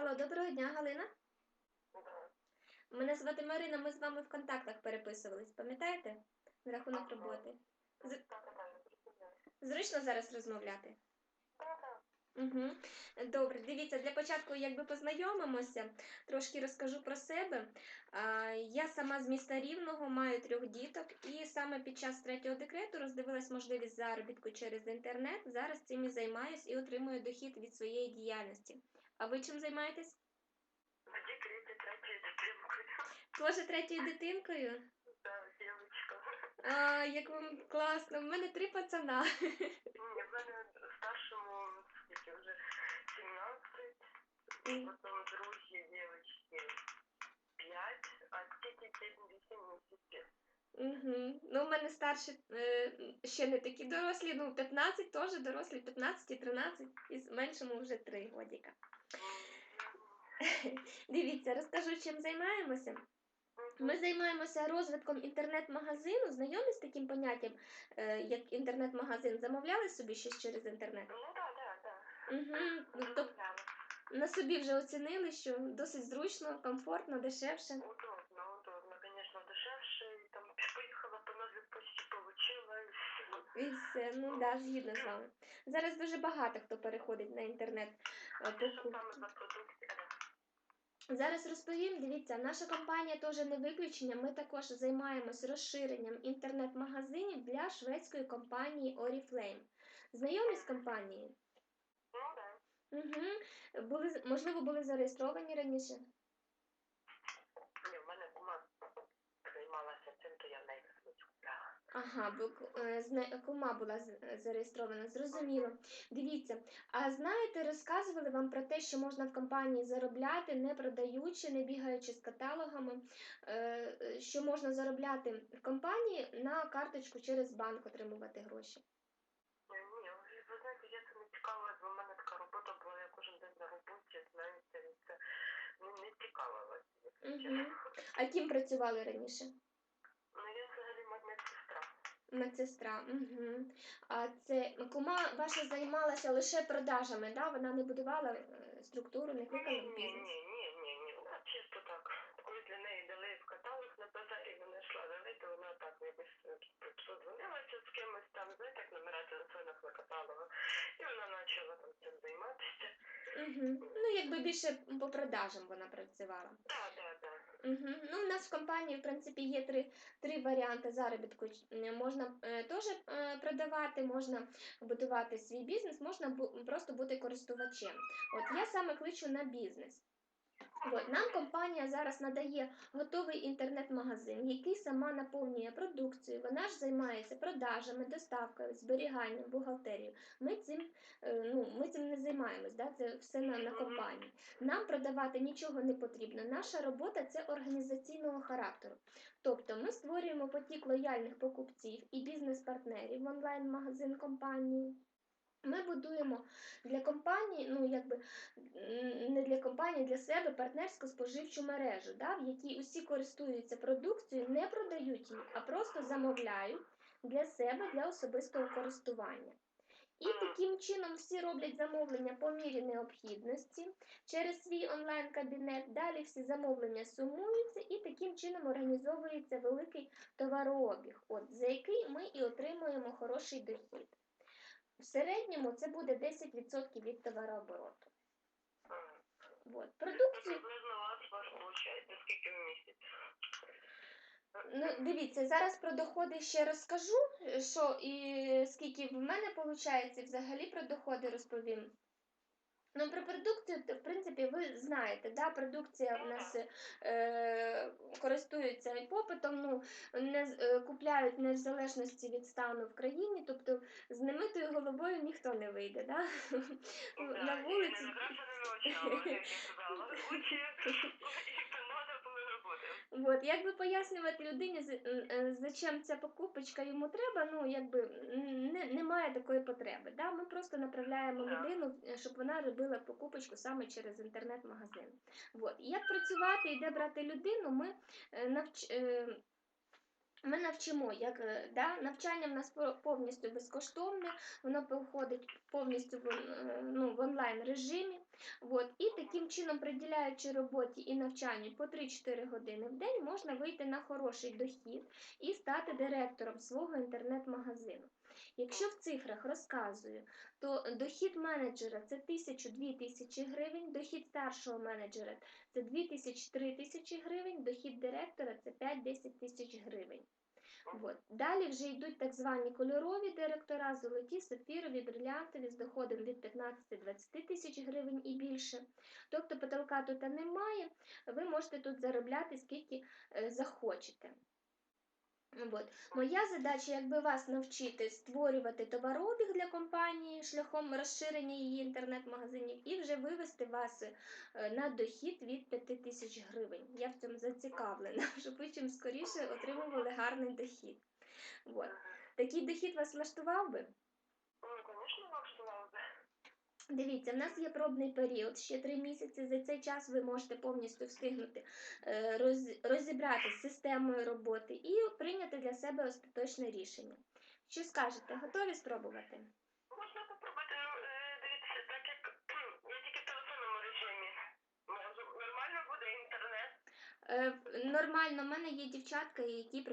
Алло, доброго дня, Галина. Мене звати Марина, ми з вами в контактах переписувались, пам'ятаєте? На рахунок роботи. З-. Зручно зараз розмовляти? Угу. Добре, дивіться, для початку якби познайомимося, трошки розкажу про себе. Я сама з міста Рівного, маю трьох діток, і саме під час третього декрету роздивилась можливість заробітку через інтернет. Зараз цим і займаюсь і отримую дохід від своєї діяльності. А ви чим займаєтесь? В декреті третьою дитинкою. Тоже третьою дитинкою? Да, дівчинка. А, як вам класно, в мене три пацана. Ні, в мене старшому скільки вже 17, Угу. Ну, у мене старші е, ще не такі дорослі, ну 15 теж дорослі, 15 і 13, і меншому вже 3 годіка. Дивіться, розкажу, чим займаємося. Ми займаємося розвитком інтернет-магазину. Знайомі з таким поняттям, е, як інтернет-магазин, замовляли собі щось через інтернет? Ну, так, так, так. Угу. Тобто на собі вже оцінили, що досить зручно, комфортно, дешевше. Удобно, удобно, конечно, дешевше. І Там поїхала по новій почті, получила і все. Ну да, згідно з вами. Зараз дуже багато хто переходить на інтернет е, продукція? Зараз розповім. Дивіться, наша компанія теж не виключення. Ми також займаємось розширенням інтернет-магазинів для шведської компанії Oriflame. Знайомі з компанією? Ну, так. Угу. Були, можливо, були зареєстровані раніше. Ні, в мене кума займалася цим, то я в неї не купляла. Ага, бо е, зна- була зареєстрована, зрозуміло. Дивіться, а знаєте, розказували вам про те, що можна в компанії заробляти, не продаючи, не бігаючи з каталогами, е, е, що можна заробляти в компанії на карточку через банк отримувати гроші. Ні, ви знаєте, я це не цікавилась, бо в мене така робота була, я кожен день на роботі, знаєте, це ну, не Мгм. чесно. А ким працювали раніше? Ну, медсестра. Угу. А це кума ваша займалася лише продажами, да? Вона не будувала е, структуру, не Ні, кликала ні, в ні, бізнес. ні, ні, ні, вона чисто так. Коли для неї дали в каталог на базарі, вона йшла дали, то вона так якось е, подзвонилася з кимось там, знаєте, як номера телефонах на каталогу, і вона почала там цим займатися. Угу. Ну, якби більше по продажам вона працювала. Так, так, так. Ну, у нас в компанії, в принципі, є три, три варіанти заробітку. Е, Можна е, теж е, продавати, можна будувати свій бізнес, можна бу- просто бути користувачем. От я саме кличу на бізнес. Нам компанія зараз надає готовий інтернет-магазин, який сама наповнює продукцію. Вона ж займається продажами, доставкою, зберіганням, бухгалтерією. Ми цим, е, ну, ми цим не займаємось, да? це все на, на компанії. Нам продавати нічого не потрібно. Наша робота це організаційного характеру. Тобто ми створюємо потік лояльних покупців і бізнес-партнерів в онлайн-магазин компанії. Ми будуємо для компанії, ну якби не для компанії, для себе партнерську споживчу мережу, да, в якій усі користуються продукцією, не продають її, а просто замовляють для себе для особистого користування. І таким чином всі роблять замовлення по мірі необхідності через свій онлайн-кабінет. Далі всі замовлення сумуються і таким чином організовується великий товарообіг, от, за який ми і отримуємо хороший дохід. В середньому це буде 10% від товарообороту. М. От. Це Продукцію, приблизно у вас виходить, скільки в місяць? ну дивіться, зараз про доходи ще розкажу, що і скільки в мене виходить, взагалі про доходи розповім. Ну, про продукцію, то, в принципі, ви знаєте, да, продукція в нас е, користується і попитом, ну, не, е, купляють не в залежності від стану в країні, тобто з немитою головою ніхто не вийде. Да? Да, На вулиці. От, якби пояснювати людині, е, зачем ця покупочка йому треба, ну якби не, немає такої потреби. Да? Ми просто направляємо людину, е, щоб вона робила покупочку саме через інтернет-магазин. От. Як працювати і де брати людину, ми е, навч... Ми навчимо, як е, да, навчання в нас повністю безкоштовне, воно проходить повністю в, е, ну, в онлайн режимі. От. І таким чином, приділяючи роботі і навчанню по 3-4 години в день, можна вийти на хороший дохід і стати директором свого інтернет-магазину. Якщо в цифрах розказую, то дохід менеджера це 1000-2 тисячі гривень, дохід старшого менеджера це 2 тисячі 3 тисячі гривень, дохід директора це 5-10 тисяч гривень. От. Далі вже йдуть так звані кольорові директора, золоті, сапфірові, брилянтові з доходом від 15-20 тисяч гривень і більше. Тобто потолка тут немає, ви можете тут заробляти скільки е, захочете. От. Моя задача, якби вас навчити створювати товарообіг для компанії шляхом розширення її інтернет-магазинів і вже вивести вас е, на дохід від 5 тисяч гривень. Я в цьому зацікавлена, щоб ви чим скоріше отримували гарний дохід. От. Такий дохід вас влаштував би? Ну, звісно, влаштував би. Дивіться, в нас є пробний період, ще три місяці. За цей час ви можете повністю встигнути е, роз- розібратися з системою роботи і прийняти для себе остаточне рішення. Що скажете, готові спробувати? Можна попробувати, ну, е, дивіться, так як я тільки в телефонному режимі. Нормально буде інтернет. Е, нормально, в мене є дівчатка, які працюють.